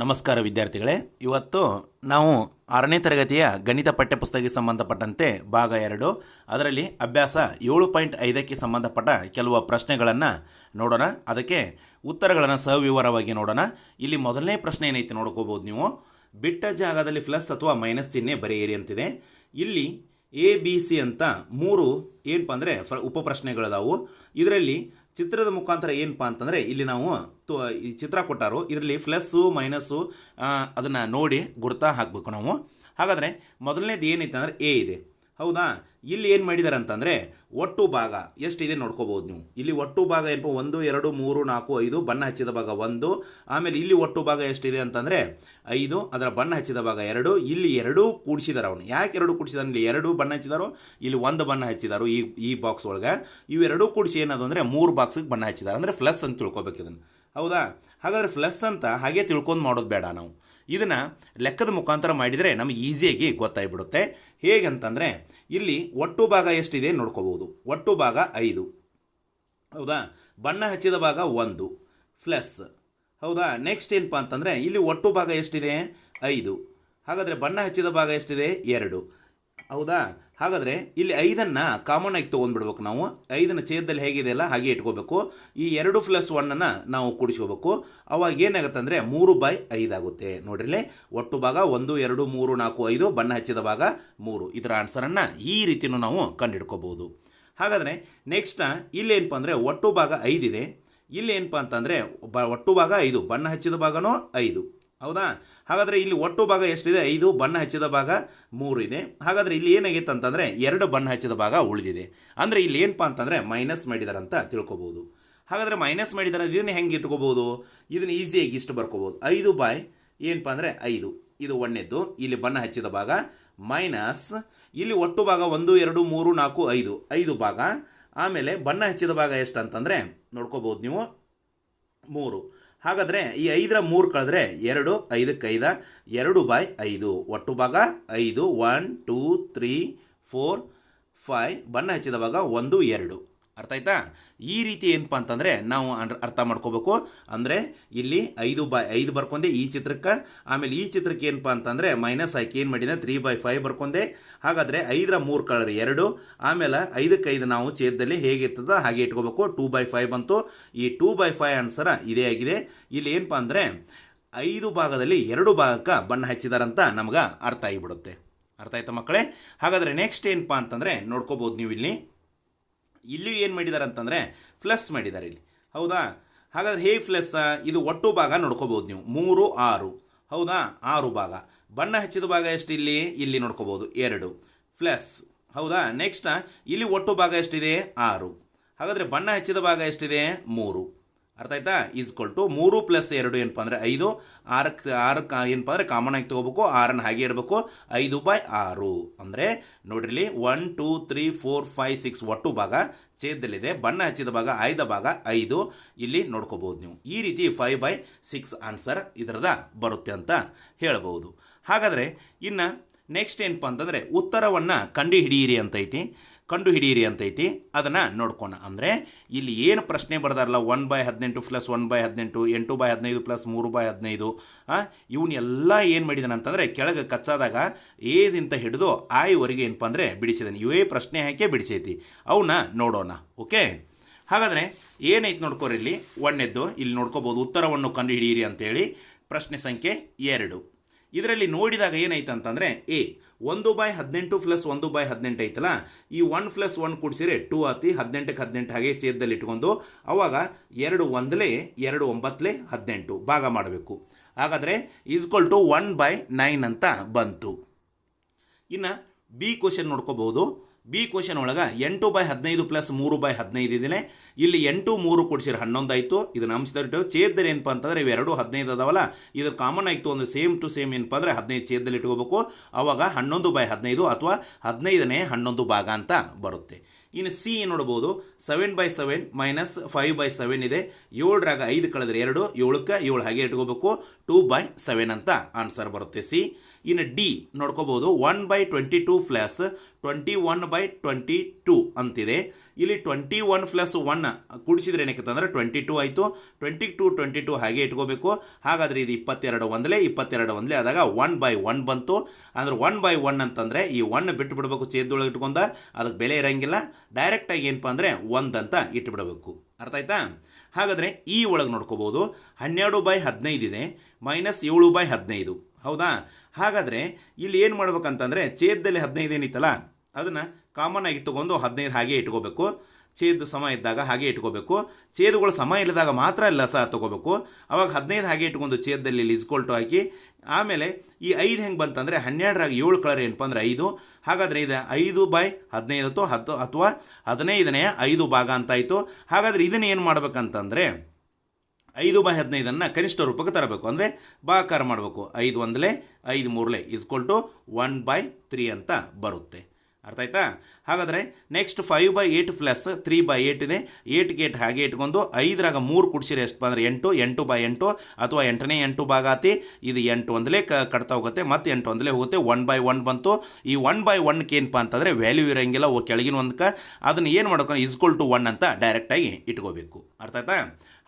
ನಮಸ್ಕಾರ ವಿದ್ಯಾರ್ಥಿಗಳೇ. ಇವತ್ತು ನಾವು ಆರನೇ ತರಗತಿಯ ಗಣಿತ ಪಠ್ಯಪುಸ್ತಕಕ್ಕೆ ಸಂಬಂಧಪಟ್ಟಂತೆ ಭಾಗ ಎರಡು, ಅದರಲ್ಲಿ ಅಭ್ಯಾಸ ಏಳು ಪಾಯಿಂಟ್ ಐದಕ್ಕೆ ಸಂಬಂಧಪಟ್ಟ ಕೆಲವು ಪ್ರಶ್ನೆಗಳನ್ನು ನೋಡೋಣ. ಅದಕ್ಕೆ ಉತ್ತರಗಳನ್ನು ಸವಿವರವಾಗಿ ನೋಡೋಣ. ಇಲ್ಲಿ ಮೊದಲನೇ ಪ್ರಶ್ನೆ ಏನೈತೆ ನೋಡ್ಕೋಬೋದು ನೀವು? ಬಿಟ್ಟ ಜಾಗದಲ್ಲಿ ಪ್ಲಸ್ ಅಥವಾ ಮೈನಸ್ ಚಿಹ್ನೆ ಬರೆಯಿರಿ ಅಂತಿದೆ. ಇಲ್ಲಿ ಎ ಬಿ ಸಿ ಅಂತ ಮೂರು ಏನಪ್ಪ ಅಂದರೆ ಫ ಉಪಪ್ರಶ್ನೆಗಳದಾವು ಇದರಲ್ಲಿ ಚಿತ್ರದ ಮುಖಾಂತರ ಏನಪ್ಪ ಅಂತಂದರೆ ಇಲ್ಲಿ ನಾವು ತು, ಈ ಚಿತ್ರ ಕೊಟ್ಟಾರು. ಇದರಲ್ಲಿ ಪ್ಲಸ್ಸು ಮೈನಸ್ಸು ಅದನ್ನು ನೋಡಿ ಗುರ್ತಾ ಹಾಕಬೇಕು ನಾವು. ಹಾಗಾದರೆ ಮೊದಲನೇದು ಏನೈತೆ ಅಂದರೆ ಎ ಇದೆ. ಹೌದಾ? ಇಲ್ಲಿ ಏನು ಮಾಡಿದ್ದಾರೆ ಅಂತಂದರೆ ಒಟ್ಟು ಭಾಗ, ಎಷ್ಟಿದೆ ನೋಡ್ಕೋಬೋದು ನೀವು. ಇಲ್ಲಿ ಒಟ್ಟು ಭಾಗ ಏನಪ್ಪ, ಒಂದು, ಎರಡು, ಮೂರು, ನಾಲ್ಕು, ಐದು, ಬಣ್ಣ ಹಚ್ಚಿದ ಭಾಗ ಒಂದು, ಆಮೇಲೆ ಇಲ್ಲಿ ಒಟ್ಟು ಭಾಗ ಎಷ್ಟಿದೆ ಅಂತಂದರೆ ಐದು, ಅದರ ಬಣ್ಣ ಹಚ್ಚಿದ ಭಾಗ ಎರಡು, ಇಲ್ಲಿ ಎರಡೂ ಕೂಡಿಸಿದಾರೆ ಅವನು. ಯಾಕೆ ಎರಡು ಕೂಡಿಸಿದಾರೆ? ಇಲ್ಲಿ ಎರಡು ಬಣ್ಣ ಹಚ್ಚಿದಾರೋ, ಇಲ್ಲಿ ಒಂದು ಬಣ್ಣ ಹಚ್ಚಿದಾರು ಈ ಈ ಬಾಕ್ಸ್ ಒಳಗೆ. ಇವೆರಡೂ ಕೂಡಿಸಿ ಏನದು ಅಂದರೆ ಮೂರು ಬಾಕ್ಸಿಗೆ ಬಣ್ಣ ಹಚ್ಚಿದ್ದಾರೆ ಅಂದರೆ ಪ್ಲಸ್ ಅಂತ ತಿಳ್ಕೊಬೇಕು ಇದನ್ನು. ಹೌದಾ? ಹಾಗಾದರೆ ಪ್ಲಸ್ ಅಂತ ಹಾಗೆ ತಿಳ್ಕೊಂಡು ಮಾಡೋದು ಬೇಡ ನಾವು. ಇದನ್ನು ಲೆಕ್ಕದ ಮುಖಾಂತರ ಮಾಡಿದರೆ ನಮಗೆ ಈಸಿಯಾಗಿ ಗೊತ್ತಾಗಿಬಿಡುತ್ತೆ. ಹೇಗಂತಂದರೆ, ಇಲ್ಲಿ ಒಟ್ಟು ಭಾಗ ಎಷ್ಟಿದೆ ನೋಡ್ಕೋಬೋದು. ಒಟ್ಟು ಭಾಗ ಐದು. ಹೌದಾ? ಬಣ್ಣ ಹಚ್ಚಿದ ಭಾಗ ಒಂದು. ಪ್ಲಸ್. ಹೌದಾ? ನೆಕ್ಸ್ಟ್ ಏನಪ್ಪ ಅಂತಂದರೆ, ಇಲ್ಲಿ ಒಟ್ಟು ಭಾಗ ಎಷ್ಟಿದೆ? ಐದು. ಹಾಗಾದರೆ ಬಣ್ಣ ಹಚ್ಚಿದ ಭಾಗ ಎಷ್ಟಿದೆ? ಎರಡು. ಹೌದಾ? ಹಾಗಾದರೆ ಇಲ್ಲಿ ಐದನ್ನು ಕಾಮನ್ ಆಗಿ ತೊಗೊಂಡ್ಬಿಡ್ಬೇಕು ನಾವು. ಐದನ್ನು ಛೇದದಲ್ಲಿ ಹೇಗಿದೆಯಲ್ಲ ಹಾಗೆ ಇಟ್ಕೋಬೇಕು. ಈ ಎರಡು ಪ್ಲಸ್ ಒನ್ನನ್ನು ನಾವು ಕೂಡಿಸ್ಕೋಬೇಕು. ಅವಾಗ ಏನಾಗುತ್ತೆ ಅಂದರೆ ಮೂರು ಬೈ ಐದಾಗುತ್ತೆ ನೋಡ್ರಿಲೆ, ಒಟ್ಟು ಭಾಗ ಒಂದು, ಎರಡು, ಮೂರು, ನಾಲ್ಕು, ಐದು, ಬಣ್ಣ ಹಚ್ಚಿದ ಭಾಗ ಮೂರು. ಇದರ ಆನ್ಸರನ್ನು ಈ ರೀತಿಯೂ ನಾವು ಕಂಡುಹಿಡ್ಕೋಬೋದು ಹಾಗಾದರೆ ನೆಕ್ಸ್ಟ್ ಇಲ್ಲಿ ಏನಪ್ಪ ಅಂದರೆ ಒಟ್ಟು ಭಾಗ ಐದಿದೆ. ಇಲ್ಲಿ ಏನಪ್ಪ ಅಂತಂದರೆ ಒಟ್ಟು ಭಾಗ ಐದು, ಬಣ್ಣ ಹಚ್ಚಿದ ಭಾಗನೂ ಐದು. ಹೌದಾ? ಹಾಗಾದರೆ ಇಲ್ಲಿ ಒಟ್ಟು ಭಾಗ ಎಷ್ಟಿದೆ? ಐದು, ಬಣ್ಣ ಹಚ್ಚಿದ ಭಾಗ ಮೂರು ಇದೆ ಹಾಗಾದರೆ ಇಲ್ಲಿ ಏನಾಗಿತ್ತು ಅಂತಂದರೆ ಎರಡು ಬಣ್ಣ ಹಚ್ಚಿದ ಭಾಗ ಉಳಿದಿದೆ. ಅಂದರೆ ಇಲ್ಲಿ ಏನಪ್ಪ ಅಂತಂದರೆ ಮೈನಸ್ ಮಾಡಿದಾರೆ ಅಂತ ತಿಳ್ಕೊಬೋದು. ಹಾಗಾದರೆ ಮೈನಸ್ ಮಾಡಿದಾರೆ ಇದನ್ನು ಹೆಂಗೆ ಇಟ್ಕೋಬೋದು? ಇದನ್ನು ಈಸಿಯಾಗಿ ಇಷ್ಟು ಬರ್ಕೋಬೋದು. ಐದು ಬಾಯ್ ಏನಪ್ಪ ಅಂದರೆ ಐದು. ಇದು ಒಣ್ಣೆದ್ದು ಇಲ್ಲಿ ಬಣ್ಣ ಹಚ್ಚಿದ ಭಾಗ ಮೈನಸ್ ಇಲ್ಲಿ ಒಟ್ಟು ಭಾಗ ಒಂದು, ಎರಡು, ಮೂರು, ನಾಲ್ಕು, ಐದು. ಐದು ಭಾಗ. ಆಮೇಲೆ ಬಣ್ಣ ಹಚ್ಚಿದ ಭಾಗ ಎಷ್ಟು ಅಂತಂದರೆ ನೋಡ್ಕೋಬೋದು ನೀವು ಮೂರು. ಹಾಗಾದರೆ ಈ ಐದರ ಮೂರು ಕಳೆದ್ರೆ ಎರಡು, ಐದಕ್ಕೆ ಐದ, ಎರಡು ಬೈ ಐದು. ಒಟ್ಟು ಭಾಗ ಐದು one two three four five ಬಣ್ಣ ಹಚ್ಚಿದ ಭಾಗ ಒಂದು, ಎರಡು. ಅರ್ಥ ಆಯ್ತಾ? ಈ ರೀತಿ ಏನಪ್ಪ ಅಂತಂದರೆ ನಾವು ಅರ್ಥ ಮಾಡ್ಕೋಬೇಕು. ಅಂದರೆ ಇಲ್ಲಿ ಐದು ಬೈ ಐದು ಬರ್ಕೊಂಡೆ ಈ ಚಿತ್ರಕ್ಕೆ, ಆಮೇಲೆ ಈ ಚಿತ್ರಕ್ಕೆ ಏನಪ್ಪ ಅಂತಂದರೆ ಮೈನಸ್ ಆಯ್ಕೆ ಏನು ಮಾಡಿದೆ? ತ್ರೀ ಬೈ ಫೈವ್ ಬರ್ಕೊಂಡೆ. ಹಾಗಾದರೆ ಐದರ ಮೂರು ಕಲರ್ ಎರಡು, ಆಮೇಲೆ ಐದಕ್ಕೆ ಐದು ನಾವು ಛೇದದಲ್ಲಿ ಹೇಗಿರ್ತದ ಹಾಗೆ ಇಟ್ಕೋಬೇಕು. ಟೂ ಬೈ ಫೈವ್ ಬಂತು ಈ ಟೂ ಬೈ ಫೈವ್ ಆನ್ಸರ ಇದೇ ಆಗಿದೆ. ಇಲ್ಲಿ ಏನಪ್ಪ ಅಂದರೆ ಐದು ಭಾಗದಲ್ಲಿ ಎರಡು ಭಾಗಕ್ಕೆ ಬಣ್ಣ ಹಚ್ಚಿದಾರಂತ ನಮ್ಗೆ ಅರ್ಥ ಆಗಿಬಿಡುತ್ತೆ. ಅರ್ಥ ಆಯ್ತಾ ಮಕ್ಕಳೇ? ಹಾಗಾದರೆ ನೆಕ್ಸ್ಟ್ ಏನಪ್ಪ ಅಂತಂದರೆ ನೋಡ್ಕೋಬೋದು ನೀವು ಇಲ್ಲಿ. ಇಲ್ಲಿ ಏನು ಮಾಡಿದ್ದಾರೆ ಅಂತಂದರೆ ಪ್ಲಸ್ ಮಾಡಿದ್ದಾರೆ ಇಲ್ಲಿ. ಹೌದಾ? ಹಾಗಾದ್ರೆ ಹೇ ಪ್ಲಸ್ ಇದು ಒಟ್ಟು ಭಾಗ ನೋಡ್ಕೋಬೋದು ನೀವು. ಮೂರು, ಆರು. ಹೌದಾ? ಆರು ಭಾಗ. ಬಣ್ಣ ಹಚ್ಚಿದ ಭಾಗ ಎಷ್ಟು ಇಲ್ಲಿ? ಇಲ್ಲಿ ನೋಡ್ಕೋಬೋದು ಎರಡು. ಪ್ಲಸ್ ಹೌದಾ? ನೆಕ್ಸ್ಟ್ ಇಲ್ಲಿ ಒಟ್ಟು ಭಾಗ ಎಷ್ಟಿದೆ? ಆರು. ಹಾಗಾದರೆ ಬಣ್ಣ ಹಚ್ಚಿದ ಭಾಗ ಎಷ್ಟಿದೆ? ಮೂರು. ಅರ್ಥ ಆಯ್ತಾ? ಈಸ್ಕೊಲ್ ಟು ಮೂರು ಪ್ಲಸ್ ಎರಡು ಏನಪ್ಪ ಅಂದರೆ ಐದು. ಆರಕ್ಕೆ ಆರಕ್ಕೆ ಏನಪ್ಪ ಅಂದರೆ ಕಾಮನ್ ಆಗಿ ತೊಗೋಬೇಕು. ಆರನ್ನು ಹಾಗೆ ಇಡಬೇಕು. ಐದು ಬೈ ಆರು. ಅಂದರೆ ನೋಡ್ರಿಲಿ one, two, three, four, five, six ಒಟ್ಟು ಭಾಗ. ಛೇದದಲ್ಲಿದೆ. ಬಣ್ಣ ಹಚ್ಚಿದ ಭಾಗ, ಆಯ್ದ ಭಾಗ, ಐದು. ಇಲ್ಲಿ ನೋಡ್ಕೋಬೋದು ನೀವು. ಈ ರೀತಿ ಫೈವ್ ಬೈ ಸಿಕ್ಸ್ ಆನ್ಸರ್ ಇದರದ ಬರುತ್ತೆ ಅಂತ ಹೇಳ್ಬೋದು ಹಾಗಾದರೆ ಇನ್ನು ನೆಕ್ಸ್ಟ್ ಏನಪ್ಪ ಅಂತಂದರೆ ಉತ್ತರವನ್ನು ಕಂಡು ಹಿಡಿಯಿರಿ ಅಂತೈತಿ ಕಂಡು ಹಿಡಿಯಿರಿ ಅಂತೈತಿ. ಅದನ್ನು ನೋಡ್ಕೋಣ ಅಂದರೆ ಇಲ್ಲಿ ಏನು ಪ್ರಶ್ನೆ ಬರ್ದಾರಲ್ಲ ಒನ್ ಬೈ ಹದಿನೆಂಟು ಪ್ಲಸ್ ಒನ್ ಬೈ ಹದಿನೆಂಟು, ಎಂಟು ಬೈ ಹದಿನೈದು ಪ್ಲಸ್ ಮೂರು ಬೈ ಹದಿನೈದು ಇವನ್ನೆಲ್ಲ ಏನು ಮಾಡಿದಾನೆ ಅಂತಂದರೆ ಕೆಳಗೆ ಕಚ್ಚಾದಾಗ ಏದಿಂತ ಹಿಡಿದು ಆಯ್ವರೆಗೆ ಏನಪ್ಪ ಅಂದರೆ ಬಿಡಿಸಿದಾನೆ. ಇವೇ ಪ್ರಶ್ನೆ ಹಾಕಿ ಬಿಡಿಸೈತಿ. ಅವನ್ನ ನೋಡೋಣ. ಓಕೆ? ಹಾಗಾದರೆ ಏನೈತೆ ನೋಡ್ಕೋರಿ ಇಲ್ಲಿ? ಒಣ್ಣೆದ್ದು ಇಲ್ಲಿ ನೋಡ್ಕೋಬೋದು ಉತ್ತರವನ್ನು ಕಂಡು ಹಿಡಿಯಿರಿ ಅಂತೇಳಿ ಪ್ರಶ್ನೆ ಸಂಖ್ಯೆ ಎರಡು. ಇದರಲ್ಲಿ ನೋಡಿದಾಗ ಏನಾಯ್ತು ಅಂತಂದರೆ ಎ ಒಂದು ಬೈ ಹದಿನೆಂಟು ಪ್ಲಸ್ ಒಂದು ಬೈ ಹದಿನೆಂಟು ಐತಲ್ಲ, ಈ ಒನ್ ಪ್ಲಸ್ ಒನ್ ಕೂಡಿಸಿದ್ರೆ ಟೂ ಆತಿ ಹದಿನೆಂಟಕ್ಕೆ ಹದಿನೆಂಟು ಹಾಗೆ ಛೇದದಲ್ಲಿ ಇಟ್ಕೊಂಡು, ಅವಾಗ ಎರಡು ಒಂದಲೇ, ಎರಡು ಒಂಬತ್ತಲೇ ಹದಿನೆಂಟು ಭಾಗ ಮಾಡಬೇಕು. ಹಾಗಾದರೆ equal to one by nine ಅಂತ ಬಂತು. ಇನ್ನು ಬಿ ಕ್ವಶನ್ ನೋಡ್ಕೋಬಹುದು. ಬಿ ಕ್ವಶನ್ ಒಳಗೆ ಎಂಟು ಬೈ ಹದಿನೈದು ಪ್ಲಸ್ ಮೂರು ಬೈ ಹದಿನೈದು ಇದೇನೆ ಇಲ್ಲಿ ಎಂಟು ಮೂರು ಕೊಡಿಸಿದ್ರೆ ಹನ್ನೊಂದು ಆಯಿತು. ಇದನ್ನ ಅಂಶದಲ್ಲಿ ಛೇದದಲ್ಲಿ ಏನಪ್ಪ ಅಂತಂದರೆ ಇವೆರಡು ಹದಿನೈದು ಅದಾವಲ್ಲ ಇದು ಕಾಮನ್ ಆಯಿತು ಒಂದು ಸೇಮ್ ಟು ಸೇಮ್ ಏನಪ್ಪ ಅಂದರೆ ಹದಿನೈದು ಛೇದದಲ್ಲಿ ಇಟ್ಕೋಬೇಕು. ಅವಾಗ ಹನ್ನೊಂದು ಬೈ ಹದಿನೈದು ಅಥವಾ ಹದಿನೈದನೇ ಹನ್ನೊಂದು ಭಾಗ ಅಂತ ಬರುತ್ತೆ. ಇನ್ನು ಸಿ ನೋಡ್ಬೋದು seven by seven minus five by seven ಇದೆ. ಏಳರಾಗ ಐದು ಕಳೆದ್ರೆ ಎರಡು, ಏಳಕ್ಕೆ ಏಳು ಹಾಗೆ ಇಟ್ಕೋಬೇಕು. ಟೂ ಬೈ ಸೆವೆನ್ ಅಂತ ಆನ್ಸರ್ ಬರುತ್ತೆ ಸಿ. ಇನ್ನು D ನೋಡ್ಕೋಬಹುದು. One by twenty two plus twenty one by twenty two ಅಂತಿದೆ. ಇಲ್ಲಿ ಟ್ವೆಂಟಿ ಒನ್ ಪ್ಲಸ್ ಒನ್ ಕೂಡಿಸಿದ್ರೆ ಏನಕ್ಕೆ ಅಂದರೆ ಟ್ವೆಂಟಿ ಟೂ ಆಯಿತು. ಟ್ವೆಂಟಿ ಟು ಟ್ವೆಂಟಿ ಟೂ ಹಾಗೆ ಇಟ್ಕೋಬೇಕು. ಹಾಗಾದರೆ ಇದು ಇಪ್ಪತ್ತೆರಡು ಒಂದಲೇ ಇಪ್ಪತ್ತೆರಡು ಒಂದಲೇ ಆದಾಗ ಒನ್ ಬೈ ಒನ್ ಬಂತು. ಅಂದ್ರೆ ಒನ್ ಬೈ ಒನ್ ಅಂತಂದರೆ ಈ ಒನ್ ಬಿಟ್ಟು ಬಿಡಬೇಕು ಛೇದದೊಳಗೆ ಇಟ್ಕೊಂಡ. ಅದಕ್ಕೆ ಬೆಲೆ ಇರಂಗಿಲ್ಲ. ಡೈರೆಕ್ಟಾಗಿ ಏನಪ್ಪ ಅಂದರೆ ಅಂತ ಇಟ್ಬಿಡಬೇಕು. ಅರ್ಥ ಆಯ್ತಾ? ಹಾಗಾದರೆ ಈ ಒಳಗೆ ನೋಡ್ಕೋಬೋದು ಹನ್ನೆರಡು ಬೈ ಹದಿನೈದು ಇದೆ. ಮೈನಸ್ ಏಳು ಬೈ ಹದಿನೈದು. ಹೌದಾ? ಹಾಗಾದರೆ ಇಲ್ಲಿ ಏನು ಮಾಡ್ಬೇಕಂತಂದರೆ ಛೇದದಲ್ಲಿ ಹದಿನೈದು ಏನಿತ್ತಲ್ಲ, ಅದನ್ನು ಕಾಮನ್ ಆಗಿ ತೊಗೊಂಡು ಹದಿನೈದು ಹಾಗೆ ಇಟ್ಕೋಬೇಕು. ಛೇದ ಸಮ ಇದ್ದಾಗ ಹಾಗೆ ಇಟ್ಕೋಬೇಕು. ಛೇದುಗಳು ಸಮ ಇಲ್ಲದಾಗ ಮಾತ್ರ ಲಸ ತಗೋಬೇಕು. ಅವಾಗ ಹದಿನೈದು ಹಾಗೆ ಇಟ್ಕೊಂಡು ಛೇದದಲ್ಲಿ ಲಿಸ್ಕೊಲ್ಟು ಹಾಕಿ, ಆಮೇಲೆ ಈ ಐದು ಹೆಂಗೆ ಬಂತಂದರೆ ಹನ್ನೆರಡರಾಗ ಏಳು ಕಲರ್ ಏನಪ್ಪ ಅಂದರೆ ಐದು. ಹಾಗಾದರೆ ಇದು ಐದು ಬೈ ಹದಿನೈದು ಅಥವಾ ಹತ್ತು ಅಥವಾ ಹದಿನೈದನೇ ಐದು ಭಾಗ ಅಂತಾಯಿತು ಹಾಗಾದರೆ ಇದನ್ನು ಏನು ಮಾಡ್ಬೇಕಂತಂದರೆ ಐದು ಬೈ ಹದಿನೈದನ್ನು ಕನಿಷ್ಠ ರೂಪಕ್ಕೆ ತರಬೇಕು. ಅಂದರೆ ಬಾಕಾರ ಮಾಡಬೇಕು. ಐದು ಒಂದಲೇ, ಐದು ಮೂರಲೇ equal to one by three ಅಂತ ಬರುತ್ತೆ. ಅರ್ಥ ಆಯ್ತಾ? ಹಾಗಾದರೆ next five by eight plus three by eight ಇದೆ. ಏಟ್ ಗೇಟ್ ಹಾಗೆ ಇಟ್ಕೊಂಡು ಐದರಾಗ ಮೂರು ಕುಡಿಸಿರಿ ಎಷ್ಟು ಅಂದರೆ ಎಂಟು ಎಂಟು ಬೈ ಎಂಟು ಅಥವಾ ಎಂಟನೇ ಎಂಟು ಭಾಗ ಆತಿ. ಇದು ಎಂಟು ಒಂದಲೇ ಕ ಕಟ್ತಾ ಹೋಗುತ್ತೆ ಮತ್ತು ಎಂಟು ಒಂದಲೇ ಹೋಗುತ್ತೆ. ಒನ್ ಬೈ ಒನ್ ಬಂತು. ಈ ಒನ್ ಬೈ ಒನ್ಗೆ ಏನಪ್ಪ ಅಂತಂದರೆ ವ್ಯಾಲ್ಯೂ ಇರೋಂಗಿಲ್ಲ. ಕೆಳಗಿನ ಒಂದಕ್ಕೆ ಅದನ್ನು ಏನು ಮಾಡ್ಕೊಂಡು ಇಸ್ಕೊಲ್ ಟು ಒನ್ ಅಂತ ಡೈರೆಕ್ಟಾಗಿ ಇಟ್ಕೋಬೇಕು. ಅರ್ಥ ಆಯ್ತಾ?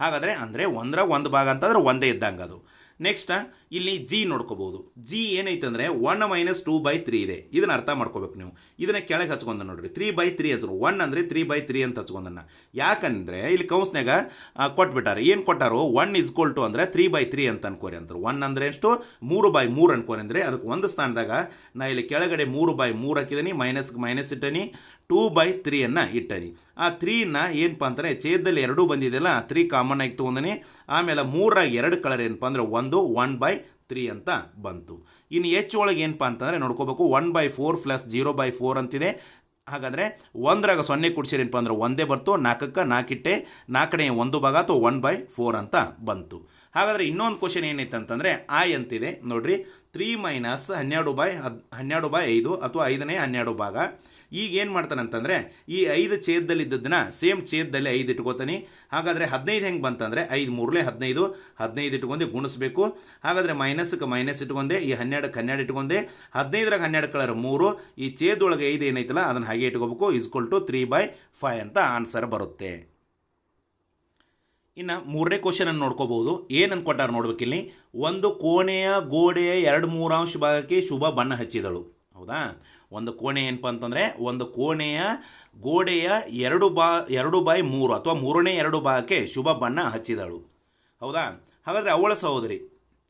ಹಾಗಾದರೆ ಅಂದರೆ ಒಂದರ ಒಂದು ಭಾಗ ಅಂತಂದ್ರೆ ಒಂದೇ ಇದ್ದಂಗೆ ಅದು. ನೆಕ್ಸ್ಟ್ ಇಲ್ಲಿ ಜಿ ನೋಡ್ಕೋಬಹುದು. ಜಿ ಏನೈತೆ ಅಂದರೆ one minus two by three ಇದೆ. ಇದನ್ನ ಅರ್ಥ ಮಾಡ್ಕೋಬೇಕು ನೀವು. ಇದನ್ನ ಕೆಳಗೆ ಹಚ್ಕೊಂಡ ನೋಡ್ರಿ. ತ್ರೀ ಬೈ ತ್ರೀ ಹಚ್ರು ಒನ್ ಅಂದರೆ ತ್ರೀ ಬೈ ತ್ರೀ ಅಂತ ಹಚ್ಕೊಂಡನ್ನ ಯಾಕಂದರೆ ಇಲ್ಲಿ ಕೌನ್ಸ್ನಾಗ ಕೊಟ್ಬಿಟ್ಟಾರೆ. ಏನು ಕೊಟ್ಟಾರು? ಒನ್ ಇಸ್ಕೊಲ್ ಟು ಅಂದರೆ ತ್ರೀ ಬೈ ತ್ರೀ ಅಂತ ಅನ್ಕೋರಿ ಅಂತಾರೆ ಒನ್ ಅಂದರೆ ಎಷ್ಟು? ಮೂರು ಬೈ ಮೂರು ಅನ್ಕೋರಿ ಅಂದರೆ ಅದಕ್ಕೆ ಒಂದು ಸ್ಥಾನದಾಗ ನಾ ಇಲ್ಲಿ ಕೆಳಗಡೆ ಮೂರು ಬೈ ಮೂರು ಹಾಕಿದೀನಿ ಮೈನಸ್ಗೆ ಮೈನಸ್ ಇಟ್ಟನಿ ಟೂ ಬೈ ತ್ರೀಯನ್ನು ಇಟ್ಟನಿ. ಆ ತ್ರೀನ ಏನಪ್ಪ ಅಂತಾರೆ ಛೇದದಲ್ಲಿ ಎರಡೂ ಬಂದಿದೆಯಲ್ಲ ತ್ರೀ ಕಾಮನ್ ಆಗಿ ತೊಗೊಂಡಿನಿ. ಆಮೇಲೆ ಮೂರಾಗಿ ಎರಡು ಕಲರ್ ಏನಪ್ಪ ಅಂದರೆ ಒಂದು ಒನ್ ಬೈ ತ್ರೀ ಅಂತ ಬಂತು. ಇನ್ನು ಎಚ್ ಒಳಗೆ ಏನಪ್ಪ ಅಂತಂದರೆ ನೋಡ್ಕೋಬೇಕು one by four plus zero by four ಅಂತಿದೆ. ಹಾಗಾದರೆ ಒಂದರಾಗ ಸೊನ್ನೆ ಕುಡ್ಸಿರೇನಪ್ಪ ಅಂದ್ರೆ ಒಂದೇ ಬರ್ತು, ನಾಲ್ಕಕ್ಕೆ ನಾಲ್ಕಿಟ್ಟೆ ನಾಲ್ಕನೇ ಒಂದು ಭಾಗ ಅಥವಾ ಒನ್ ಬೈ ಫೋರ್ ಅಂತ ಬಂತು. ಹಾಗಾದರೆ ಇನ್ನೊಂದು ಕ್ವಶನ್ ಏನೈತೆ ಅಂತಂದರೆ ಐ ಅಂತಿದೆ. ನೋಡಿರಿ ತ್ರೀ ಮೈನಸ್ ಹನ್ನೆರಡು ಬೈ ಹದ್, ಹನ್ನೆರಡು ಬೈ ಐದು ಅಥವಾ ಐದನೇ ಹನ್ನೆರಡು ಭಾಗ. ಈಗ ಏನು ಮಾಡ್ತಾನೆ ಅಂತಂದರೆ, ಈ ಐದು ಛೇದದಲ್ಲಿ ಇದ್ದದನ್ನ ಸೇಮ್ ಛೇದದಲ್ಲಿ ಐದು ಇಟ್ಕೋತಾನೆ. ಹಾಗಾದರೆ ಹದಿನೈದು ಹೆಂಗೆ ಬಂತಂದರೆ, ಐದು ಮೂರಲೇ ಹದಿನೈದು ಹದಿನೈದು ಇಟ್ಕೊಂಡೆ ಗುಣಿಸ್ಬೇಕು. ಹಾಗಾದರೆ ಮೈನಸ್ಗೆ ಮೈನಸ್ ಇಟ್ಕೊಂಡೆ, ಈ ಹನ್ನೆರಡಕ್ಕೆ ಹನ್ನೆರಡು ಇಟ್ಕೊಂಡೆ. ಹದಿನೈದರಾಗ ಹನ್ನೆರಡು ಕಲರ್ ಮೂರು. ಈ ಛೇದೊಳಗೆ ಐದು ಏನೈತಲ್ಲ, ಅದನ್ನು ಹಾಗೆ ಇಟ್ಕೋಬೇಕು equal to three by five ಅಂತ ಆನ್ಸರ್ ಬರುತ್ತೆ. ಇನ್ನು ಮೂರನೇ ಕ್ವಶನ್ ನೋಡ್ಕೋಬಹುದು. ಏನಂತ ಕೊಟ್ಟಾರ ನೋಡ್ಬೇಕಿಲ್ಲಿ ಒಂದು ಕೋಣೆಯ ಗೋಡೆಯ ಎರಡು ಮೂರಾಂಶ ಭಾಗಕ್ಕೆ ಶುಭ ಬಣ್ಣ ಹಚ್ಚಿದಳು. ಹೌದಾ? ಒಂದು ಕೋಣೆ ಏನಪ್ಪ ಅಂತಂದರೆ ಒಂದು ಕೋಣೆಯ ಗೋಡೆಯ ಎರಡು ಬಾ, ಎರಡು ಬೈ ಮೂರು ಅಥವಾ ಮೂರನೇ ಎರಡು ಭಾಗಕ್ಕೆ ಶುಭ ಬಣ್ಣ ಹಚ್ಚಿದಳು. ಹೌದಾ? ಹಾಗಾದರೆ ಅವಳ ಸಹೋದರಿ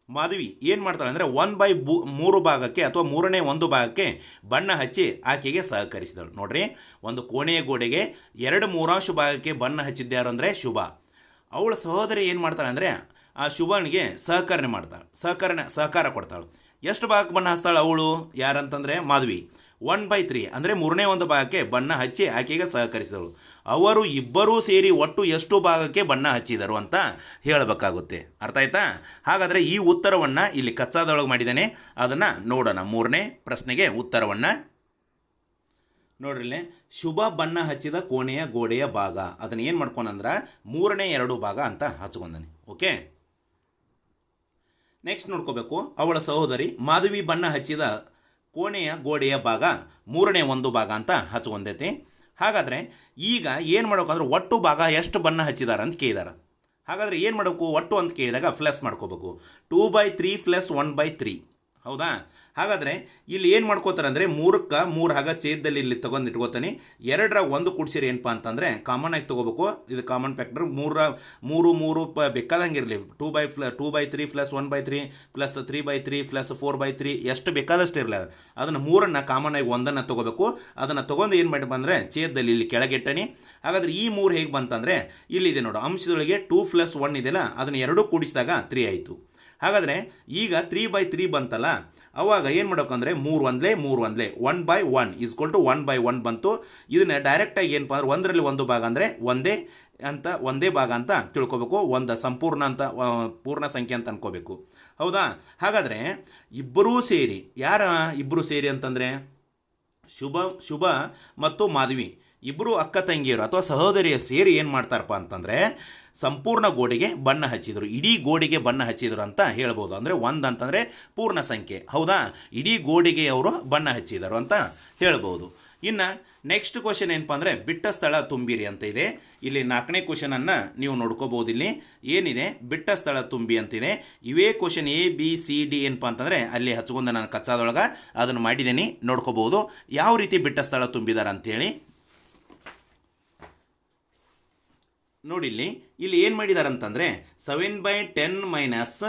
ಮಾಧವಿ ಏನು ಮಾಡ್ತಾಳೆ ಅಂದರೆ ಒನ್ ಬೈ ಬು, ಮೂರು ಭಾಗಕ್ಕೆ ಅಥವಾ ಮೂರನೇ ಒಂದು ಭಾಗಕ್ಕೆ ಬಣ್ಣ ಹಚ್ಚಿ ಆಕೆಗೆ ಸಹಕರಿಸಿದಳು. ನೋಡ್ರಿ, ಒಂದು ಕೋಣೆಯ ಗೋಡೆಗೆ ಎರಡು ಮೂರಾಂಶ ಭಾಗಕ್ಕೆ ಬಣ್ಣ ಹಚ್ಚಿದ್ಯಾರು ಅಂದರೆ ಶುಭ. ಅವಳ ಸಹೋದರಿ ಏನು ಮಾಡ್ತಾಳೆ ಅಂದರೆ ಆ ಶುಭನಿಗೆ ಸಹಕರಣೆ ಮಾಡ್ತಾಳೆ. ಸಹಕರಣೆ, ಸಹಕಾರ ಕೊಡ್ತಾಳೆ. ಎಷ್ಟು ಭಾಗಕ್ಕೆ ಬಣ್ಣ ಹಚ್ತಾಳೆ ಅವಳು? ಯಾರಂತಂದರೆ ಮಾಧವಿ. ಒನ್ ಬೈ ತ್ರೀ ಅಂದರೆ ಮೂರನೇ ಒಂದು ಭಾಗಕ್ಕೆ ಬಣ್ಣ ಹಚ್ಚಿ ಆಕೆಗೆ ಸಹಕರಿಸಿದಳು ಅವರು ಇಬ್ಬರೂ ಸೇರಿ ಒಟ್ಟು ಎಷ್ಟು ಭಾಗಕ್ಕೆ ಬಣ್ಣ ಹಚ್ಚಿದರು ಅಂತ ಹೇಳಬೇಕಾಗುತ್ತೆ. ಅರ್ಥ ಆಯ್ತಾ? ಹಾಗಾದರೆ ಈ ಉತ್ತರವನ್ನು ಇಲ್ಲಿ ಕಚ್ಚಾದೊಳಗೆ ಮಾಡಿದ್ದೇನೆ. ಅದನ್ನು ನೋಡೋಣ. ಮೂರನೇ ಪ್ರಶ್ನೆಗೆ ಉತ್ತರವನ್ನು ನೋಡ್ರಿಲ್ಲೇ. ಶುಭ ಬಣ್ಣ ಹಚ್ಚಿದ ಕೋಣೆಯ ಗೋಡೆಯ ಭಾಗ. ಅದನ್ನು ಏನು ಮಾಡ್ಕೊಂಡಂದ್ರೆ ಮೂರನೇ ಎರಡು ಭಾಗ ಅಂತ ಹಚ್ಕೊಂಡಾನೆ. ಓಕೆ? ನೆಕ್ಸ್ಟ್ ನೋಡ್ಕೋಬೇಕು. ಅವಳ ಸಹೋದರಿ ಮಾಧವಿ ಬಣ್ಣ ಹಚ್ಚಿದ ಕೋಣೆಯ ಗೋಡೆಯ ಭಾಗ ಮೂರನೇ ಒಂದು ಭಾಗ ಅಂತ ಹಚ್ಕೊಂಡೈತಿ. ಹಾಗಾದರೆ ಈಗ ಏನು ಮಾಡ್ಬೇಕಂದ್ರೆ ಒಟ್ಟು ಭಾಗ ಎಷ್ಟು ಬಣ್ಣ ಹಚ್ಚಿದಾರ ಅಂತ ಕೇಳಿದಾರ. ಹಾಗಾದರೆ ಏನು ಮಾಡಬೇಕು? ಒಟ್ಟು ಅಂತ ಕೇಳಿದಾಗ ಪ್ಲಸ್ ಮಾಡ್ಕೋಬೇಕು. Two by three plus one by three ಹೌದಾ? ಹಾಗಾದರೆ ಇಲ್ಲಿ ಏನು ಮಾಡ್ಕೋತಾರೆ ಅಂದರೆ ಮೂರಕ್ಕೆ ಮೂರು ಹಾಗ ಛೇದದಲ್ಲಿ ಇಲ್ಲಿ ತೊಗೊಂಡು ಇಟ್ಕೋತಾನೆ. ಎರಡರ ಒಂದು ಕುಡ್ಸಿರಿ ಏನಪ್ಪ ಅಂತಂದರೆ ಕಾಮನ್ ಆಗಿ ತೊಗೋಬೇಕು. ಇದು ಕಾಮನ್ ಫ್ಯಾಕ್ಟರ್ ಮೂರ ಮೂರು ಮೂರು ಪ ಬೇಕಾದಂಗೆ ಇರಲಿ. Two by ಫ್ಲ two by three plus one by three plus three by three plus four by three ಎಷ್ಟು ಬೇಕಾದಷ್ಟು ಇರಲಿ ಅದನ್ನು ಮೂರನ್ನು ಕಾಮನ್ ಆಗಿ ಒಂದನ್ನು ತೊಗೋಬೇಕು. ಅದನ್ನು ತೊಗೊಂಡು ಏನು ಮಾಡಿ ಬಂದರೆ ಛೇದದಲ್ಲಿ ಇಲ್ಲಿ ಕೆಳಗೆಟ್ಟನಿ. ಹಾಗಾದ್ರೆ ಈ ಮೂರು ಹೇಗೆ ಬಂತಂದರೆ ಇಲ್ಲಿದೆ ನೋಡು. ಅಂಶದೊಳಗೆ ಟೂ ಪ್ಲಸ್ ಒನ್ ಇದೆಯಲ್ಲ, ಅದನ್ನು ಎರಡೂ ಕೂಡಿಸಿದಾಗ ತ್ರೀ ಆಯಿತು. ಹಾಗಾದರೆ ಈಗ ತ್ರೀ ಬೈ ತ್ರೀ ಬಂತಲ್ಲ ಅವಾಗ ಏನು ಮಾಡೋಕಂದ್ರೆ ಮೂರು ಒಂದ್ಲೇ ಮೂರು ಒಂದ್ಲೇ one by one equal to one by one ಬಂತು. ಇದನ್ನ ಡೈರೆಕ್ಟಾಗಿ ಏನಪ್ಪ ಅಂದ್ರೆ ಒಂದರಲ್ಲಿ ಒಂದು ಭಾಗ ಅಂದರೆ ಒಂದೇ ಅಂತ, ಒಂದೇ ಭಾಗ ಅಂತ ತಿಳ್ಕೊಬೇಕು, ಒಂದು ಸಂಪೂರ್ಣ ಅಂತ ಪೂರ್ಣ ಸಂಖ್ಯೆ ಅಂತ ಅನ್ಕೋಬೇಕು. ಹೌದಾ? ಹಾಗಾದರೆ ಇಬ್ಬರೂ ಸೇರಿ, ಯಾರ ಇಬ್ಬರು ಸೇರಿ ಅಂತಂದರೆ? ಶುಭ ಶುಭ ಮತ್ತು ಮಾಧವಿ. ಇಬ್ಬರು ಅಕ್ಕ ತಂಗಿಯರು ಅಥವಾ ಸಹೋದರಿಯರು ಸೇರಿ ಏನು ಮಾಡ್ತಾರಪ್ಪ ಅಂತಂದರೆ ಸಂಪೂರ್ಣ ಗೋಡೆಗೆ ಬಣ್ಣ ಹಚ್ಚಿದರು. ಇಡೀ ಗೋಡೆಗೆ ಬಣ್ಣ ಹಚ್ಚಿದರು ಅಂತ ಹೇಳ್ಬೋದು. ಅಂದರೆ ಒಂದು ಅಂತಂದರೆ ಪೂರ್ಣ ಸಂಖ್ಯೆ. ಹೌದಾ? ಇಡೀ ಗೋಡೆಗೆ ಅವರು ಬಣ್ಣ ಹಚ್ಚಿದರು ಅಂತ ಹೇಳ್ಬೋದು. ಇನ್ನು ನೆಕ್ಸ್ಟ್ ಕ್ವಶನ್ ಏನಪ್ಪ ಅಂದರೆ ಬಿಟ್ಟ ಸ್ಥಳ ತುಂಬಿರಿ ಅಂತ ಇದೆ. ಇಲ್ಲಿ ನಾಲ್ಕನೇ ಕ್ವಶನನ್ನು ನೀವು ನೋಡ್ಕೋಬೋದು ಇಲ್ಲಿ. ಏನಿದೆ? ಬಿಟ್ಟ ಸ್ಥಳ ತುಂಬಿ ಅಂತಿದೆ. ಇವೇ question A B C D ಏನಪ್ಪ ಅಂತಂದರೆ ಅಲ್ಲಿ ಹಚ್ಕೊಂಡು ನಾನು ಕಚ್ಚಾದೊಳಗೆ ಅದನ್ನು ಮಾಡಿದ್ದೀನಿ. ನೋಡ್ಕೋಬೋದು. ಯಾವ ರೀತಿ ಬಿಟ್ಟ ಸ್ಥಳ ತುಂಬಿದಾರೆ ಅಂತೇಳಿ ನೋಡಿ ಇಲ್ಲಿ ಇಲ್ಲಿ ಏನು ಮಾಡಿದ್ದಾರೆ ಅಂತಂದರೆ ಸೆವೆನ್ ಬೈ ಟೆನ್ ಮೈನಸ್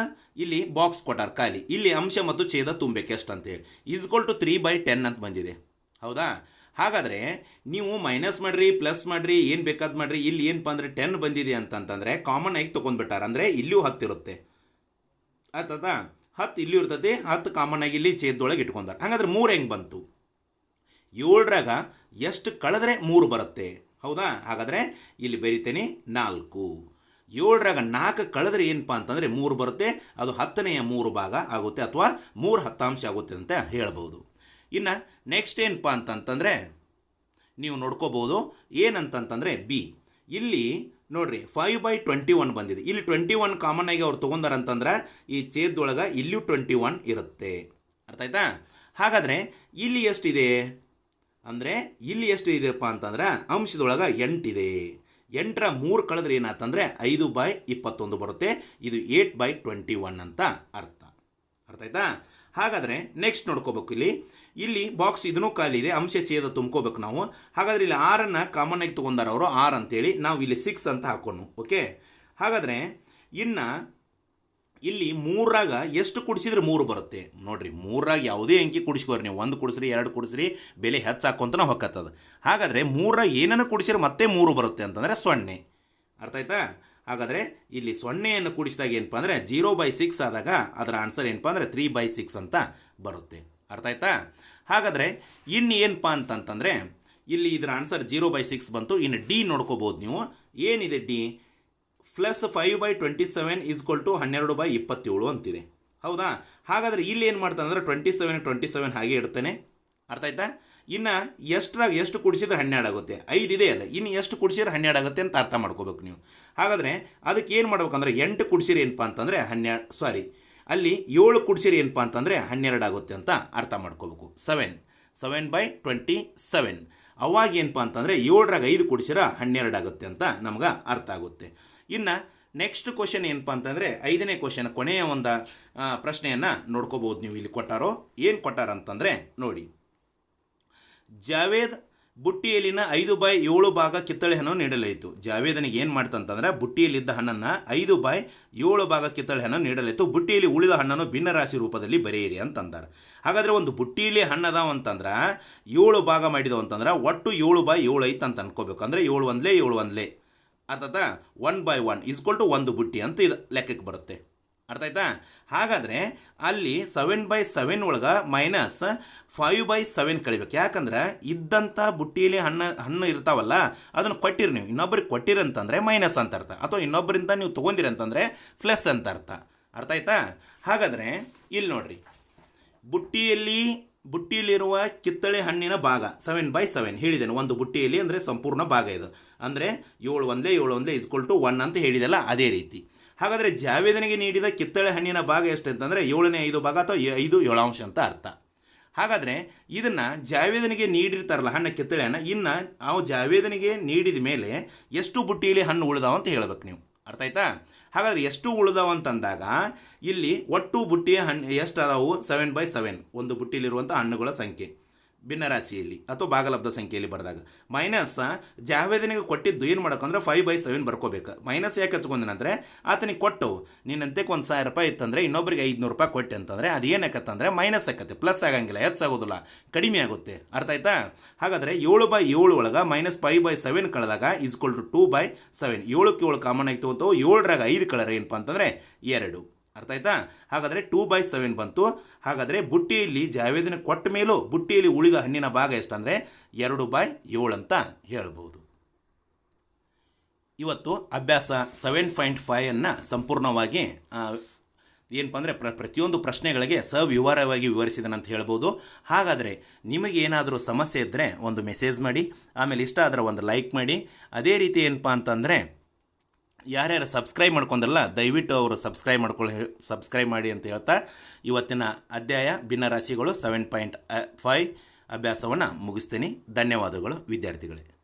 ಇಲ್ಲಿ ಬಾಕ್ಸ್ ಕೊಟ್ಟಾರ ಖಾಲಿ. ಇಲ್ಲಿ ಅಂಶ ಮತ್ತು ಛೇದ ತುಂಬಬೇಕು ಎಷ್ಟು ಅಂತೇಳಿ equal to three by ten ಅಂತ ಬಂದಿದೆ. ಹೌದಾ? ಹಾಗಾದರೆ ನೀವು ಮೈನಸ್ ಮಾಡಿರಿ ಪ್ಲಸ್ ಮಾಡಿರಿ, ಏನು ಬೇಕಾದ್ ಮಾಡಿರಿ, ಇಲ್ಲಿ ಏನಪ್ಪ ಅಂದರೆ ಟೆನ್ ಬಂದಿದೆ ಅಂತಂತಂದರೆ ಕಾಮನ್ ಆಗಿ ತೊಗೊಂಡ್ಬಿಟ್ಟಾರ. ಅಂದರೆ ಇಲ್ಲಿಯೂ ಹತ್ತಿರುತ್ತೆ ಆಯ್ತದ ಹತ್ತು ಇಲ್ಲಿ ಇರ್ತದೆ ಹತ್ತು ಕಾಮನ್ ಆಗಿ ಇಲ್ಲಿ ಛೇದದೊಳಗೆ ಇಟ್ಕೊಂಡಾರ. ಹಾಗಾದ್ರೆ ಮೂರು ಹೆಂಗೆ ಬಂತು? ಏಳರಾಗ ಎಷ್ಟು ಕಳೆದ್ರೆ ಮೂರು ಬರುತ್ತೆ? ಹೌದಾ? ಹಾಗಾದರೆ ಇಲ್ಲಿ ಬರೀತೇನೆ ನಾಲ್ಕು. ಏಳರಾಗ ನಾಲ್ಕು ಕಳೆದ್ರೆ ಏನಪ್ಪ ಅಂತಂದರೆ ಮೂರು ಬರುತ್ತೆ, ಅದು ಹತ್ತನೆಯ ಮೂರು ಭಾಗ ಆಗುತ್ತೆ ಅಥವಾ ಮೂರು ಹತ್ತಾಂಶ ಆಗುತ್ತೆ ಅಂತ ಹೇಳ್ಬೋದು. ಇನ್ನು ನೆಕ್ಸ್ಟ್ ಏನಪ್ಪ ಅಂತಂತಂದರೆ ನೀವು ನೋಡ್ಕೋಬೋದು ಏನಂತಂತಂದರೆ ಬಿ. ಇಲ್ಲಿ ನೋಡ್ರಿ ಫೈವ್ ಬೈ ಟ್ವೆಂಟಿ ಒನ್ ಬಂದಿದೆ. ಇಲ್ಲಿ ಟ್ವೆಂಟಿ ಒನ್ ಕಾಮನ್ ಆಗಿ ಅವ್ರು ತೊಗೊಂಡಾರಂತಂದ್ರೆ ಈ ಛೇದೊಳಗೆ ಇಲ್ಲಿಯೂ ಟ್ವೆಂಟಿ ಒನ್ ಇರುತ್ತೆ. ಅರ್ಥ ಆಯ್ತಾ? ಹಾಗಾದರೆ ಇಲ್ಲಿ ಎಷ್ಟಿದೆ? ಅಂದರೆ ಇಲ್ಲಿ ಎಷ್ಟು ಇದೆಯಪ್ಪ ಅಂತಂದ್ರೆ ಅಂಶದೊಳಗೆ ಎಂಟಿದೆ. ಎಂಟರ ಮೂರು ಕಳೆದ್ರೆ ಏನಾಯ್ತಂದರೆ ಐದು ಬೈ ಇಪ್ಪತ್ತೊಂದು ಬರುತ್ತೆ. ಇದು ಏಟ್ ಬೈ ಟ್ವೆಂಟಿ ಒನ್ ಅಂತ ಅರ್ಥ. ಅರ್ಥ ಆಯ್ತಾ? ಹಾಗಾದರೆ ನೆಕ್ಸ್ಟ್ ನೋಡ್ಕೋಬೇಕು ಇಲ್ಲಿ. ಇಲ್ಲಿ ಬಾಕ್ಸ್ ಇದನ್ನೂ ಖಾಲಿ ಇದೆ ಅಂಶ ಛೇದ ತುಂಬ್ಕೋಬೇಕು ನಾವು. ಹಾಗಾದ್ರೆ ಇಲ್ಲಿ ಆರನ್ನು ಕಾಮನ್ ಆಗಿ ತೊಗೊಂಡಾರ ಅವರು ಆರ್ ಅಂತೇಳಿ ನಾವು ಇಲ್ಲಿ ಸಿಕ್ಸ್ ಅಂತ ಹಾಕೋಣ ಓಕೆ ಹಾಗಾದರೆ ಇನ್ನು ಇಲ್ಲಿ ಮೂರಾಗ ಎಷ್ಟು ಕುಡಿಸಿದ್ರೆ ಮೂರು ಬರುತ್ತೆ? ನೋಡ್ರಿ, ಮೂರಾಗ ಯಾವುದೇ ಅಂಕಿ ಕುಡಿಸ್ಕೋರಿ ನೀವು ಒಂದು ಕುಡಿಸ್ರಿ, ಎರಡು ಕುಡಿಸ್ರಿ, ಬೆಲೆ ಹೆಚ್ಚಾಕೊಂತ ಹೊಕ್ಕತ್ತದ. ಹಾಗಾದರೆ ಮೂರಾಗ ಏನನ್ನು ಕುಡಿಸಿದ್ರೆ ಮತ್ತೆ ಮೂರು ಬರುತ್ತೆ ಅಂತಂದರೆ ಸೊನ್ನೆ. ಅರ್ಥ ಆಯ್ತಾ? ಹಾಗಾದರೆ ಇಲ್ಲಿ ಸೊನ್ನೆಯನ್ನು ಕುಡಿಸಿದಾಗ ಏನಪ್ಪ ಅಂದರೆ ಜೀರೋ ಬೈ ಸಿಕ್ಸ್ ಆದಾಗ ಅದರ ಆನ್ಸರ್ ಏನಪ್ಪ ಅಂದರೆ ತ್ರೀ ಬೈ ಸಿಕ್ಸ್ ಅಂತ ಬರುತ್ತೆ. ಅರ್ಥ ಆಯ್ತಾ? ಹಾಗಾದರೆ ಇನ್ನು ಏನಪ್ಪ ಅಂತಂತಂದರೆ ಇಲ್ಲಿ ಇದರ ಆನ್ಸರ್ ಜೀರೋ ಬೈ ಸಿಕ್ಸ್ ಬಂತು. ಇನ್ನು ಡಿ ನೋಡ್ಕೋಬೋದು ನೀವು. ಏನಿದೆ D? Plus five by twenty seven equal to ಹನ್ನೆರಡು ಬೈ ಇಪ್ಪತ್ತೇಳು ಅಂತಿದೆ. ಹೌದಾ? ಹಾಗಾದರೆ ಇಲ್ಲಿ ಏನು ಮಾಡ್ತಾನೆ ಅಂದರೆ ಟ್ವೆಂಟಿ ಸೆವೆನ್ ಟ್ವೆಂಟಿ ಸೆವೆನ್ ಹಾಗೆ ಇಡ್ತಾನೆ. ಅರ್ಥ ಆಯ್ತಾ? ಇನ್ನು ಎಷ್ಟರಾಗ ಎಷ್ಟು ಕುಡಿಸಿದ್ರೆ ಹನ್ನೆರಡು ಆಗುತ್ತೆ? ಐದು ಇದೆ ಅಲ್ಲ. ಇನ್ನು ಎಷ್ಟು ಕುಡಿಸಿದ್ರೆ ಹನ್ನೆರಡು ಆಗುತ್ತೆ ಅಂತ ಅರ್ಥ ಮಾಡ್ಕೋಬೇಕು ನೀವು. ಹಾಗಾದರೆ ಅದಕ್ಕೆ ಏನು ಮಾಡ್ಬೇಕಂದ್ರೆ ಎಂಟು ಕುಡಿಸಿರಿ ಏನಪ್ಪ ಅಂತಂದರೆ ಹನ್ನೆರಡು ಸಾರಿ ಅಲ್ಲಿ ಏಳು ಕುಡಿಸಿರಿ ಏನಪ್ಪ ಅಂತಂದರೆ ಹನ್ನೆರಡು ಆಗುತ್ತೆ ಅಂತ ಅರ್ಥ ಮಾಡ್ಕೋಬೇಕು. Seven seven by twenty seven ಅವಾಗ ಏನಪ್ಪ ಅಂತಂದರೆ ಏಳರಾಗ ಐದು ಕುಡಿಸಿರ ಹನ್ನೆರಡು ಆಗುತ್ತೆ ಅಂತ ನಮ್ಗೆ ಅರ್ಥ ಆಗುತ್ತೆ. ಇನ್ನು ನೆಕ್ಸ್ಟ್ ಕ್ವಶನ್ ಏನಪ್ಪ ಅಂತಂದರೆ ಐದನೇ ಕ್ವಶನ್ ಕೊನೆಯ ಒಂದು ಪ್ರಶ್ನೆಯನ್ನು ನೋಡ್ಕೋಬೋದು ನೀವು ಇಲ್ಲಿ ಕೊಟ್ಟಾರೋ? ಏನು ಕೊಟ್ಟಾರ ಅಂತಂದರೆ ನೋಡಿ. ಜಾವೇದ್ ಬುಟ್ಟಿಯಲ್ಲಿನ ಐದು ಬಾಯ್ ಏಳು ಭಾಗ ಕಿತ್ತಳೆ ಹಣ್ಣು ನೀಡಲಾಯಿತು. ಜಾವೇದನಿಗೆ ಏನು ಮಾಡ್ತಂತಂದ್ರೆ ಬುಟ್ಟಿಯಲ್ಲಿದ್ದ ಹಣ್ಣನ್ನು ಐದು ಬಾಯ್ ಏಳು ಭಾಗ ಕಿತ್ತಳೆ ಹಣ್ಣು ನೀಡಲಾಯಿತು. ಬುಟ್ಟಿಯಲ್ಲಿ ಉಳಿದ ಹಣ್ಣನ್ನು ಭಿನ್ನರಾಶಿ ರೂಪದಲ್ಲಿ ಬರೆಯಿರಿ ಅಂತಂದಾರೆ. ಹಾಗಾದರೆ ಒಂದು ಬುಟ್ಟಿಯಲ್ಲಿ ಹಣ್ಣು ಅದಾವ ಅಂತಂದ್ರೆ ಏಳು ಭಾಗ ಮಾಡಿದವು ಅಂತಂದ್ರೆ ಒಟ್ಟು ಏಳು ಬಾಯ್ ಏಳು ಐತೆ ಅಂತ ಅನ್ಕೋಬೇಕು. ಅಂದರೆ ಏಳು ಒಂದಲೇ ಏಳು ಒಂದ್ಲೇ ಅರ್ಥಾತ one by one equal to ಒಂದು ಬುಟ್ಟಿ ಅಂತ ಇದು ಲೆಕ್ಕಕ್ಕೆ ಬರುತ್ತೆ. ಅರ್ಥ ಆಯ್ತಾ ಹಾಗಾದರೆ ಅಲ್ಲಿ ಸೆವೆನ್ ಬೈ ಸೆವೆನ್ ಒಳಗೆ ಮೈನಸ್ ಫೈವ್ ಬೈ ಸೆವೆನ್ ಕಳಿಬೇಕು. ಯಾಕಂದ್ರೆ ಇದ್ದಂಥ ಬುಟ್ಟಿಯಲ್ಲಿ ಹಣ್ಣು ಹಣ್ಣು ಇರ್ತಾವಲ್ಲ, ಅದನ್ನು ಕೊಟ್ಟಿರಿ ನೀವು. ಇನ್ನೊಬ್ರಿಗೆ ಕೊಟ್ಟಿರಿ ಅಂತಂದರೆ ಮೈನಸ್ ಅಂತ ಅರ್ಥ. ಅಥವಾ ಇನ್ನೊಬ್ಬರಿಂದ ನೀವು ತೊಗೊಂಡಿರಿ ಅಂತಂದರೆ ಪ್ಲಸ್ ಅಂತ ಅರ್ಥ. ಅರ್ಥ ಆಯ್ತಾ ಹಾಗಾದರೆ, ಇಲ್ಲಿ ನೋಡ್ರಿ. ಬುಟ್ಟಿಯಲ್ಲಿ ಬುಟ್ಟಿಯಲ್ಲಿರುವ ಕಿತ್ತಳೆ ಹಣ್ಣಿನ ಭಾಗ ಸೆವೆನ್ ಬೈ ಸೆವೆನ್ ಹೇಳಿದ್ದೇನೆ. ಒಂದು ಬುಟ್ಟಿಯಲ್ಲಿ ಅಂದರೆ ಸಂಪೂರ್ಣ ಭಾಗ ಇದು. ಅಂದರೆ ಏಳು ಒಂದೇ ಏಳು ಒಂದೇ ಇಸ್ಕೊಲ್ ಟು ಒನ್ ಅಂತ ಹೇಳಿದೆಲ್ಲ ಅದೇ ರೀತಿ. ಹಾಗಾದರೆ ಜಾವೇದನಿಗೆ ನೀಡಿದ ಕಿತ್ತಳೆ ಹಣ್ಣಿನ ಭಾಗ ಎಷ್ಟು ಅಂತಂದರೆ ಏಳನೇ ಐದು ಭಾಗ ಅಥವಾ ಐದು ಏಳಾಂಶ ಅಂತ ಅರ್ಥ. ಹಾಗಾದರೆ ಇದನ್ನು ಜಾವೇದನಿಗೆ ನೀಡಿರ್ತಾರಲ್ಲ ಹಣ್ಣು ಕಿತ್ತಳೆ ಹಣ್ಣು, ಇನ್ನು ಆ ಜಾವೇದನಿಗೆ ನೀಡಿದ ಮೇಲೆ ಎಷ್ಟು ಬುಟ್ಟಿಯಲ್ಲಿ ಹಣ್ಣು ಉಳಿದಾವ ಅಂತ ಹೇಳ್ಬೇಕು ನೀವು. ಅರ್ಥ ಆಯ್ತಾ? ಹಾಗಾದ್ರೆ ಎಷ್ಟು ಉಳಿದವು ಅಂತಂದಾಗ ಇಲ್ಲಿ ಒಟ್ಟು ಬುಟ್ಟಿಯ ಹಣ್ಣು ಎಷ್ಟು ಅದಾವು? ಸೆವೆನ್ ಬೈ ಸೆವೆನ್ ಒಂದು ಬುಟ್ಟಿಲಿರುವಂಥ ಹಣ್ಣುಗಳ ಸಂಖ್ಯೆ. ಭಿನ್ನರಾಶಿಯಲ್ಲಿ ಅಥವಾ ಭಾಗಲಬ್ಧ ಸಂಖ್ಯೆಯಲ್ಲಿ ಬರೆದಾಗ. ಮೈನಸ್ ಜಾವೇದನಿಗೆ ಕೊಟ್ಟಿದ್ದು ಏನು ಮಾಡಕ್ಕಂದ್ರೆ ಫೈವ್ ಬೈ ಸೆವೆನ್ ಬರ್ಕೋಬೇಕು. ಮೈನಸ್ ಯಾಕೆ ಹಚ್ಕೊಂಡಿನಂದ್ರೆ ಆತನಿಗೆ ಕೊಟ್ಟು ನಿನ್ನಂತೆಕ್ಕೆ ಒಂದು ಸಾವಿರ ರೂಪಾಯಿ ಇತ್ತಂದರೆ ಇನ್ನೊಬ್ಬರಿಗೆ ಐದುನೂರು ರೂಪಾಯಿ ಕೊಟ್ಟೆ ಅಂತಂದರೆ ಅದು ಏನಾಕತ್ತಂದರೆ ಮೈನಸ್ ಆಕತ್ತೆ. ಪ್ಲಸ್ ಆಗಂಗಿಲ್ಲ ಹೆಚ್ಚಾಗೋದಿಲ್ಲ ಕಡಿಮೆ ಆಗುತ್ತೆ. ಅರ್ಥ ಆಯ್ತಾ? ಹಾಗಾದರೆ ಏಳು ಬೈ ಏಳು ಒಳಗೆ ಮೈನಸ್ ಫೈವ್ ಬೈ ಸೆವೆನ್ ಕಳೆದಾಗ ಇಸ್ಕೊಲ್ ಟು ಬೈ ಸೆವೆನ್ ಏಳಕ್ಕೆ ಏಳು ಕಾಮನ್ ಆಗಿ ತಗೋತವೋ ಏಳರಾಗ ಐದು ಕಳರ ಏನಪ್ಪ ಅಂತಂದರೆ ಎರಡು. ಅರ್ಥ ಆಯ್ತಾ? ಹಾಗಾದರೆ ಟೂ ಬೈ ಸೆವೆನ್ ಬಂತು. ಹಾಗಾದರೆ ಬುಟ್ಟಿಯಲ್ಲಿ ಜಾವೇದಿನ ಕೊಟ್ಟ ಮೇಲೂ ಬುಟ್ಟಿಯಲ್ಲಿ ಉಳಿದ ಹಣ್ಣಿನ ಭಾಗ ಎಷ್ಟಂದರೆ ಎರಡು ಬೈ ಏಳು ಅಂತ ಹೇಳ್ಬೋದು. ಇವತ್ತು ಅಭ್ಯಾಸ ಸೆವೆನ್ ಪಾಯಿಂಟ್ ಫೈವನ್ನು ಸಂಪೂರ್ಣವಾಗಿ ಏನಪ್ಪ ಅಂದರೆ ಪ್ರ, ಪ್ರತಿಯೊಂದು ಪ್ರಶ್ನೆಗಳಿಗೆ ಸವಿವರವಾಗಿ ವಿವರಿಸಿದನಂತ ಹೇಳ್ಬೋದು. ಹಾಗಾದರೆ ನಿಮಗೆ ಏನಾದರೂ ಸಮಸ್ಯೆ ಇದ್ದರೆ ಒಂದು ಮೆಸೇಜ್ ಮಾಡಿ, ಆಮೇಲೆ ಇಷ್ಟ ಆದರೆ ಒಂದು ಲೈಕ್ ಮಾಡಿ. ಅದೇ ರೀತಿ ಏನಪ್ಪ ಅಂತಂದರೆ ಯಾರ್ಯಾರು ಸಬ್ಸ್ಕ್ರೈಬ್ ಮಾಡ್ಕೊಂಡ್ರಲ್ಲ, ದಯವಿಟ್ಟು ಅವರು ಸಬ್ಸ್ಕ್ರೈಬ್ ಮಾಡ್ಕೊಳ್ಳಿ ಸಬ್ಸ್ಕ್ರೈಬ್ ಮಾಡಿ ಅಂತ ಹೇಳ್ತಾ ಇವತ್ತಿನ ಅಧ್ಯಾಯ ಭಿನ್ನರಾಶಿಗಳು ಸೆವೆನ್ ಪಾಯಿಂಟ್ ಫೈವ್ ಅಭ್ಯಾಸವನ್ನು ಮುಗಿಸ್ತೀನಿ. ಧನ್ಯವಾದಗಳು, ವಿದ್ಯಾರ್ಥಿಗಳೇ.